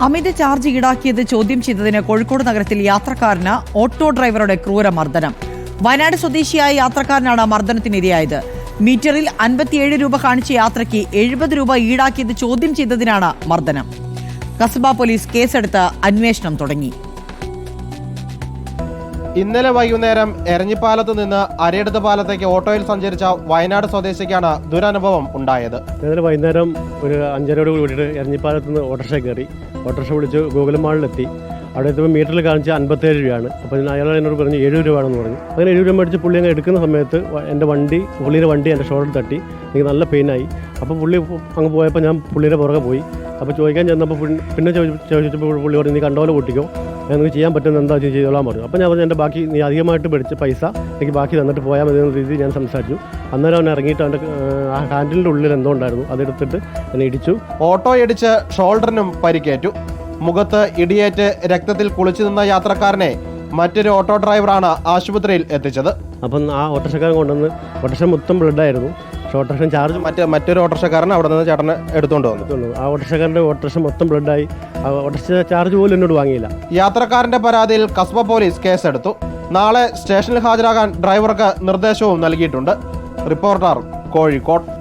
അമിത charge ഈടാക്കിയത് ചോദ്യം ചെയ്തതിന് കോഴിക്കോട് നഗരത്തിൽ യാത്രക്കാരന് ഓട്ടോ ഡ്രൈവറുടെ ക്രൂര മർദ്ദനം വയനാട് സ്വദേശിയായ യാത്രക്കാരനാണ് മർദ്ദനത്തിനിരയായത്. മീറ്ററിൽ അൻപത്തിയേഴ് രൂപ കാണിച്ച യാത്രയ്ക്ക് എഴുപത് രൂപ ഈടാക്കിയത് ചോദ്യം ചെയ്തതിനാണ് മർദ്ദനം. കസബ പോലീസ് കേസെടുത്ത് അന്വേഷണം തുടങ്ങി. ഇന്നലെ വൈകുന്നേരം എരഞ്ഞിപ്പാലത്ത് നിന്ന് അരയിടത്ത് പാലത്തേക്ക് ഓട്ടോയിൽ സഞ്ചരിച്ച വയനാട് സ്വദേശിക്കാണ് ദുരനുഭവം ഉണ്ടായത്. ഇന്നലെ വൈകുന്നേരം ഒരു അഞ്ചരയോട് കൂടിയിട്ട് എരഞ്ഞിപ്പാലത്ത് നിന്ന് ഓട്ടോറിക്ഷ കയറി. ഓട്ടോറിക്ഷ വിളിച്ച് ഗൂഗിൾ മാളിലെത്തി. അവിടെ എത്തുമ്പോൾ മീറ്ററിൽ കാണിച്ച അൻപത്തേഴ് രൂപയാണ്. അപ്പോൾ അയാൾ എന്നോട് പറഞ്ഞു എഴുപത് രൂപയാണെന്ന് പറഞ്ഞു. അങ്ങനെ ഏഴ് രൂപ മേടിച്ച് പുള്ളി അങ്ങ് എടുക്കുന്ന സമയത്ത് എന്റെ വണ്ടി പുള്ളിയുടെ വണ്ടി എന്റെ ഷോൾഡർ തട്ടി. എനിക്ക് നല്ല പെയിനായി. അപ്പോൾ പുള്ളി അങ്ങ് പോയപ്പോൾ ഞാൻ പുള്ളിയുടെ പുറകെ പോയി. അപ്പോൾ ചോദിക്കാൻ ചെന്നപ്പോൾ പിന്നെ ചോദിച്ചപ്പോൾ പുള്ളി പറഞ്ഞു നീ കണ്ടോലെ പൊട്ടിക്കും. ഞാൻ നിനക്ക് ചെയ്യാൻ പറ്റുന്ന എന്താ വെച്ചാൽ ചെയ്തോളാൻ പറഞ്ഞു അപ്പോൾ ഞാൻ പറഞ്ഞു എന്റെ ബാക്കി നീ അധികമായിട്ട് പഠിച്ച പൈസ എനിക്ക് ബാക്കി തന്നിട്ട് പോയാൽ മതി എന്ന രീതിയിൽ ഞാൻ സംസാരിച്ചു. അന്നേരം അവൻ ഇറങ്ങിയിട്ട് അവന്റെ ആ ഹാൻഡിലിന്റെ ഉള്ളിൽ എന്തോ ഉണ്ടായിരുന്നു. അതെടുത്തിട്ട് എന്നെ ഇടിച്ചു. ഓട്ടോ ഇടിച്ച് ഷോൾഡറിനും പരിക്കേറ്റു. മുഖത്ത് ഇടിയേറ്റ് രക്തത്തിൽ കുളിച്ചു നിന്ന യാത്രക്കാരനെ മറ്റൊരു ഓട്ടോ ഡ്രൈവറാണ് ആശുപത്രിയിൽ എത്തിച്ചത്. അപ്പം ആ ഓട്ടോറിക്ഷക്കാരൻ കൊണ്ടുവന്ന് ഓട്ടോറിക്ഷ മൊത്തം ബ്ലഡായിരുന്നു പക്ഷേ ഓട്ടോറിക്ഷ ചാർജ് മറ്റേ മറ്റൊരു ഓട്ടോറിക്ഷക്കാരൻ അവിടെ നിന്ന് ചേട്ടന് എടുത്തുകൊണ്ട് വന്നു. ഉള്ളൂ ആ ഓട്ടോറിക്ഷക്കാരന്റെ ഓട്ടോറിക്ഷ മൊത്തം ബ്ലഡായി ആ ഓട്ടോറിക്ഷ ചാർജ് പോലും എന്നോട് വാങ്ങിയില്ല. യാത്രക്കാരന്റെ പരാതിയിൽ കസ്ബ പോലീസ് കേസെടുത്തു. നാളെ സ്റ്റേഷനിൽ ഹാജരാകാൻ ഡ്രൈവർക്ക് നിർദ്ദേശവും നൽകിയിട്ടുണ്ട്. റിപ്പോർട്ടർ കോഴിക്കോട്.